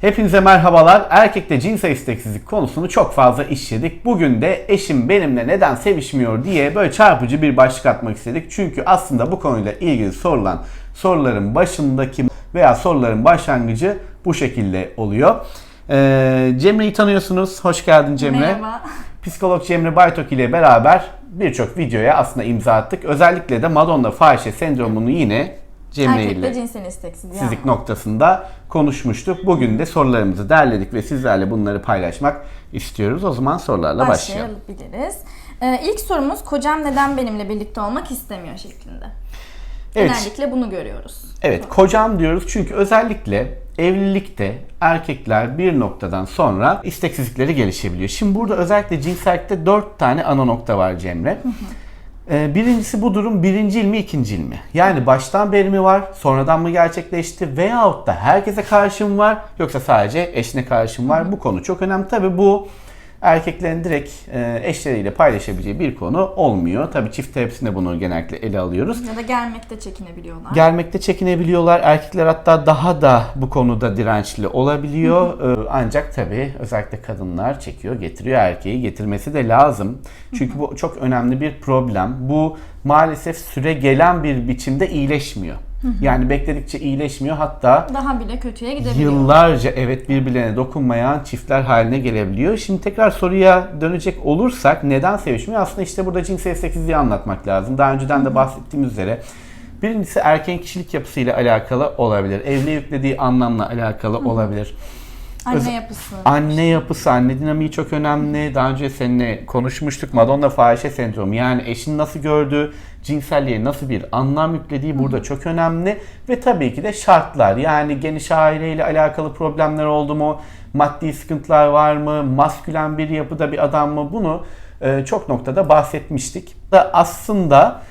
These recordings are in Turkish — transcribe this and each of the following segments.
Hepinize merhabalar. Erkekte cinsel isteksizlik konusunu çok fazla işledik. Bugün de eşim benimle neden sevişmiyor diye böyle çarpıcı bir başlık atmak istedik. Çünkü aslında bu konuyla ilgili sorulan soruların başındaki veya soruların başlangıcı bu şekilde oluyor. Ee, Cemre'yi tanıyorsunuz. Hoş geldin Cemre. Merhaba. Psikolog Cemre Baytok ile beraber birçok videoya aslında imza attık. Özellikle de Madonna fahişe sendromunu yine Cemre ile cinsel isteksizliği sizlik ama. noktasında konuşmuştuk. Bugün de sorularımızı derledik ve sizlerle bunları paylaşmak istiyoruz. O zaman sorularla başlayalım. Başlayabiliriz. Ee, ilk sorumuz kocam neden benimle birlikte olmak istemiyor şeklinde. Evet. Genellikle bunu görüyoruz. Evet, kocam diyoruz çünkü özellikle evlilikte erkekler bir noktadan sonra isteksizlikleri gelişebiliyor. Şimdi burada özellikle cinsellikte dört tane ana nokta var Cemre. Ee, Birincisi bu durum birincil mi ikincil mi? Yani baştan beri mi var, sonradan mı gerçekleşti veyahut da herkese karşı mı var yoksa sadece eşine karşı mı var? Bu konu çok önemli. Tabii bu erkeklerin direkt e, eşleriyle paylaşabileceği bir konu olmuyor. Tabii çift terapisinde bunu genellikle ele alıyoruz. Ya da gelmekte çekinebiliyorlar. Gelmekte çekinebiliyorlar. Erkekler hatta daha da bu konuda dirençli olabiliyor. Ee, Ancak tabii özellikle kadınlar çekiyor, getiriyor erkeği. Getirmesi de lazım. Çünkü bu çok önemli bir problem. Bu maalesef süre gelen bir biçimde iyileşmiyor. Yani bekledikçe iyileşmiyor. Hatta Daha bile kötüye gidebiliyor. yıllarca evet birbirlerine dokunmayan çiftler haline gelebiliyor. Şimdi tekrar soruya dönecek olursak neden sevişmiyor? Aslında işte burada cinsel isteksizliği anlatmak lazım. Daha önceden de bahsettiğimiz üzere birincisi erkeğin kişilik yapısıyla alakalı olabilir. Evliliğe yüklediği anlamla alakalı olabilir. Anne yapısı. Anne yapısı, anne dinamiği çok önemli. Daha önce seninle konuşmuştuk. Madonna fahişe sendromu. Yani eşin nasıl gördüğü, cinselliğe nasıl bir anlam yüklediği burada çok önemli. Ve tabii ki de şartlar. Yani geniş aileyle alakalı problemler oldu mu? Maddi sıkıntılar var mı? Maskülen bir yapıda bir adam mı? Bunu e, çok noktada bahsetmiştik. Da aslında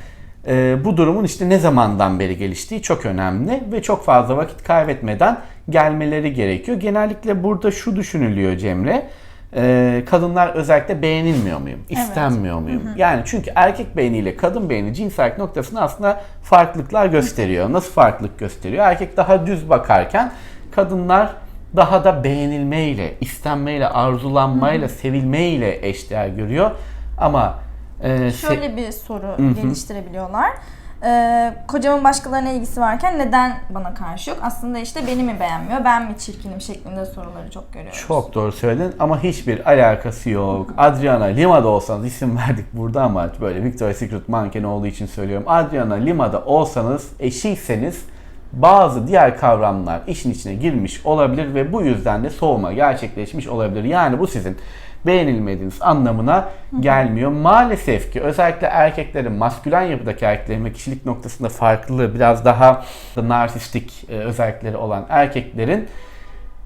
e, bu durumun işte ne zamandan beri geliştiği çok önemli ve çok fazla vakit kaybetmeden gelmeleri gerekiyor. Genellikle burada şu düşünülüyor Cemre. e, kadınlar özellikle beğenilmiyor muyum? İstenmiyor muyum? Yani çünkü erkek beyniyle kadın beyni cinsellik noktasında aslında farklılıklar gösteriyor. Nasıl farklılık gösteriyor? Erkek daha düz bakarken kadınlar daha da beğenilmeyle, istenmeyle, arzulanmayla, sevilmeyle eşdeğer görüyor. Ama e, se- Şöyle bir soru geliştirebiliyorlar. Ee, kocamın başkalarına ilgisi varken neden bana karşı yok? Aslında işte beni mi beğenmiyor, ben mi çirkinim şeklinde soruları çok görüyoruz. Çok doğru söyledin ama hiçbir alakası yok. Adriana Lima'da olsanız isim verdik burada ama böyle Victoria's Secret mankeni olduğu için söylüyorum. Adriana Lima'da olsanız eşiyseniz bazı diğer kavramlar işin içine girmiş olabilir ve bu yüzden de soğuma gerçekleşmiş olabilir. Yani bu sizin beğenilmediğiniz anlamına gelmiyor. Maalesef ki özellikle erkeklerin maskülen yapıdaki erkeklerin ve kişilik noktasında farklı biraz daha narsistik e, özellikleri olan erkeklerin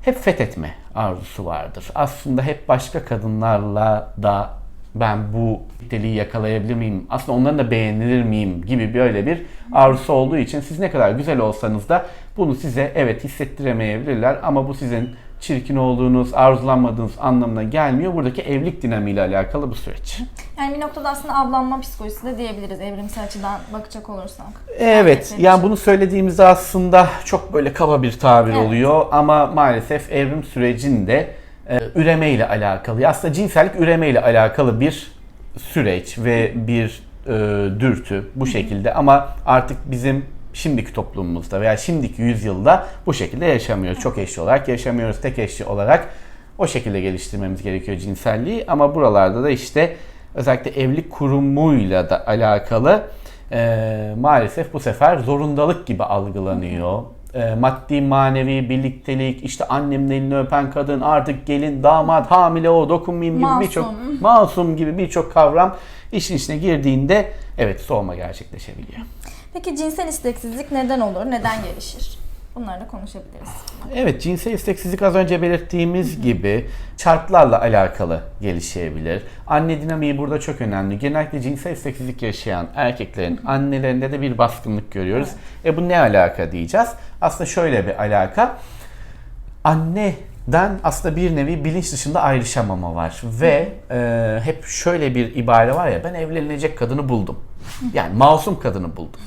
hep fethetme arzusu vardır. Aslında hep başka kadınlarla da ben bu niteliği yakalayabilir miyim? Aslında onların da beğenilir miyim gibi böyle bir arzusu olduğu için siz ne kadar güzel olsanız da bunu size evet hissettiremeyebilirler ama bu sizin çirkin olduğunuz, arzulanmadığınız anlamına gelmiyor. Buradaki evlilik dinamiğiyle alakalı bu süreç. Yani bir noktada aslında avlanma psikolojisi de diyebiliriz evrimsel açıdan bakacak olursak. Evet, yani için. bunu söylediğimizde aslında çok böyle kaba bir tabir Evet. oluyor ama maalesef evrim sürecinde e, üreme ile alakalı, aslında cinsellik üreme ile alakalı bir süreç ve bir e, dürtü bu şekilde ama artık bizim şimdiki toplumumuzda veya şimdiki yüzyılda bu şekilde yaşamıyoruz. Çok eşli olarak yaşamıyoruz, tek eşli olarak o şekilde geliştirmemiz gerekiyor cinselliği ama buralarda da işte özellikle evlilik kurumuyla da alakalı e, maalesef bu sefer zorundalık gibi algılanıyor. E, maddi manevi birliktelik, işte annemin elini öpen kadın, artık gelin, damat, hamile o, dokunmayayım gibi birçok masum gibi birçok kavram işin içine girdiğinde evet soğuma gerçekleşebiliyor. Peki cinsel isteksizlik neden olur, neden gelişir? Bunları da konuşabiliriz. Evet cinsel isteksizlik az önce belirttiğimiz gibi şartlarla alakalı gelişebilir. Anne dinamiği burada çok önemli. Genellikle cinsel isteksizlik yaşayan erkeklerin annelerinde de bir baskınlık görüyoruz. E bu ne alaka diyeceğiz? Aslında şöyle bir alaka. Anneden aslında bir nevi bilinç dışında ayrışamama var. Ve e, hep şöyle bir ibare var ya ben evlenilecek kadını buldum. Yani masum kadını buldum.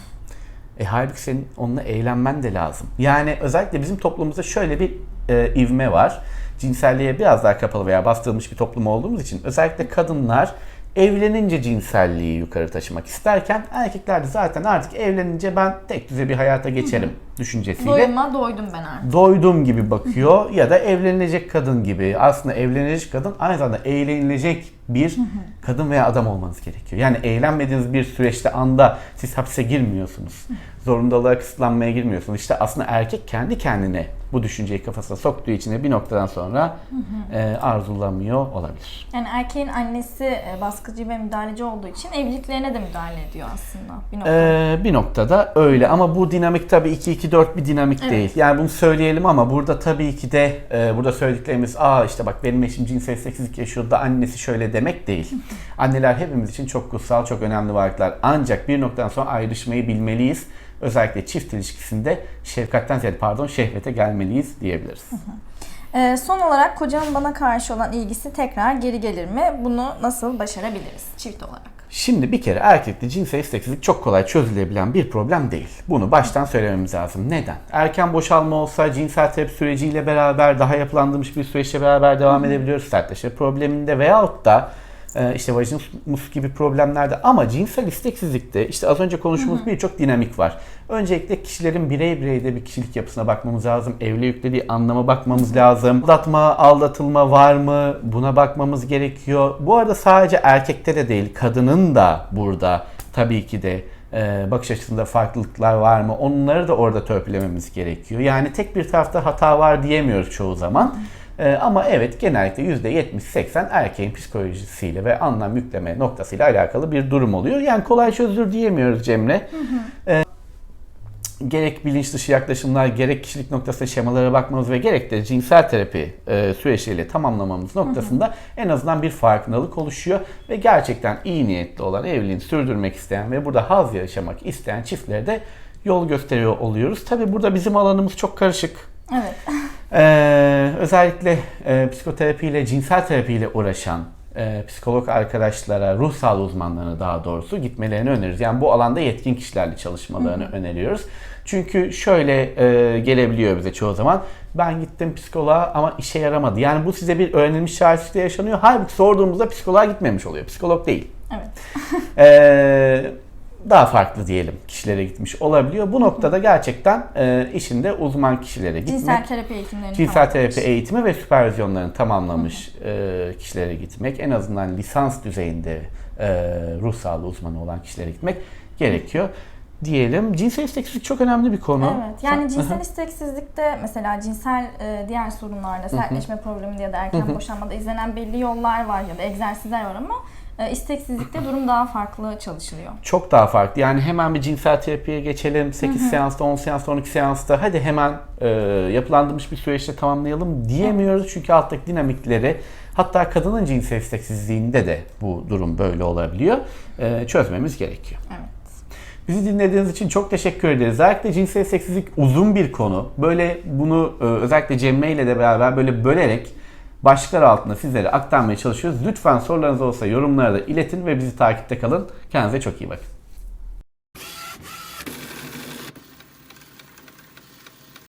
E halbuki senin onunla eğlenmen de lazım. Yani özellikle bizim toplumumuzda şöyle bir e, ivme var. Cinselliğe biraz daha kapalı veya bastırılmış bir toplum olduğumuz için özellikle kadınlar evlenince cinselliği yukarı taşımak isterken erkekler de zaten artık evlenince ben tek düze bir hayata geçerim düşüncesiyle Doyuma doydum ben artık. doydum gibi bakıyor ya da evlenilecek kadın gibi. Aslında evlenilecek kadın aynı zamanda eğlenilecek bir kadın veya adam olmanız gerekiyor. Yani eğlenmediğiniz bir süreçte anda siz hapse girmiyorsunuz. Zorundalığa kısıtlanmaya girmiyorsunuz. İşte aslında erkek kendi kendine bu düşünceyi kafasına soktuğu için de bir noktadan sonra e, arzulamıyor olabilir. Yani erkeğin annesi e, baskıcı ve müdahaleci olduğu için evliliklerine de müdahale ediyor aslında bir noktada. Ee, bir noktada öyle ama bu dinamik tabii 2-2-4 bir dinamik Evet. değil. Yani bunu söyleyelim ama burada tabii ki de e, burada söylediklerimiz aa işte bak benim eşim cinsel isteksizlik yaşıyor da annesi şöyle demek değil. Anneler hepimiz için çok kutsal, çok önemli varlıklar. Ancak bir noktadan sonra ayrışmayı bilmeliyiz. Özellikle çift ilişkisinde şefkatten ziyade pardon şehvete gelmeliyiz diyebiliriz. Ee, son olarak kocamın bana karşı olan ilgisi tekrar geri gelir mi? Bunu nasıl başarabiliriz çift olarak? Şimdi bir kere erkekte cinsel isteksizlik çok kolay çözülebilen bir problem değil. Bunu baştan söylememiz lazım. Neden? Erken boşalma olsa cinsel terapi süreciyle beraber daha yapılandırmış bir süreçle beraber devam edebiliyoruz sertleşme probleminde veyahut da e, işte vajinismus gibi problemlerde ama cinsel isteksizlikte işte az önce konuştuğumuz birçok dinamik var. Öncelikle kişilerin birey bireyde bir kişilik yapısına bakmamız lazım. Evli yüklediği anlama bakmamız lazım. Aldatma, aldatılma var mı? Buna bakmamız gerekiyor. Bu arada sadece erkekte de değil, kadının da burada tabii ki de e, bakış açısında farklılıklar var mı? Onları da orada törpülememiz gerekiyor. Yani tek bir tarafta hata var diyemiyoruz çoğu zaman. E, ama evet genellikle %70-80 erkeğin psikolojisiyle ve anlam yükleme noktasıyla alakalı bir durum oluyor. Yani kolay çözülür diyemiyoruz Cemre. E, gerek bilinç dışı yaklaşımlar, gerek kişilik noktasında şemalara bakmamız ve gerek de cinsel terapi e, süreçleriyle tamamlamamız noktasında en azından bir farkındalık oluşuyor ve gerçekten iyi niyetli olan evliliğini sürdürmek isteyen ve burada haz yaşamak isteyen çiftlere de yol gösteriyor oluyoruz. Tabi burada bizim alanımız çok karışık. Evet. Ee, özellikle e, psikoterapiyle, cinsel terapiyle uğraşan e, psikolog arkadaşlara, ruh sağlığı uzmanlarına daha doğrusu gitmelerini öneririz. Yani bu alanda yetkin kişilerle çalışmalarını öneriyoruz. Çünkü şöyle e, gelebiliyor bize çoğu zaman. Ben gittim psikoloğa ama işe yaramadı. Yani bu size bir öğrenilmiş şahitlikte yaşanıyor. Halbuki sorduğumuzda psikoloğa gitmemiş oluyor. Psikolog değil. Evet. Ee, daha farklı diyelim kişilere gitmiş olabiliyor. Bu noktada gerçekten e, işinde uzman kişilere gitmek. Cinsel terapi eğitimlerini Cinsel tamamlamış. terapi eğitimi ve süpervizyonlarını tamamlamış e, kişilere gitmek, en azından lisans düzeyinde e, ruh sağlığı uzmanı olan kişilere gitmek gerekiyor diyelim. Cinsel isteksizlik çok önemli bir konu. Evet. Yani cinsel isteksizlikte mesela cinsel e, diğer sorunlarda sertleşme probleminde ya da erken boşanmada izlenen belli yollar var ya da egzersizler var ama isteksizlikte durum daha farklı çalışılıyor. çok daha farklı. Yani hemen bir cinsel terapiye geçelim. 8 seansta, 10 seansta, 12 seansta hadi hemen e, yapılandırmış bir süreçte tamamlayalım diyemiyoruz. Çünkü alttaki dinamikleri hatta kadının cinsel isteksizliğinde de bu durum böyle olabiliyor. E, çözmemiz gerekiyor. Evet. Bizi dinlediğiniz için çok teşekkür ederiz. Özellikle cinsel seksizlik uzun bir konu. Böyle bunu e, özellikle Cemre ile de beraber böyle bölerek başlıklar altında sizlere aktarmaya çalışıyoruz. Lütfen sorularınız olsa yorumlara da iletin ve bizi takipte kalın. Kendinize çok iyi bakın.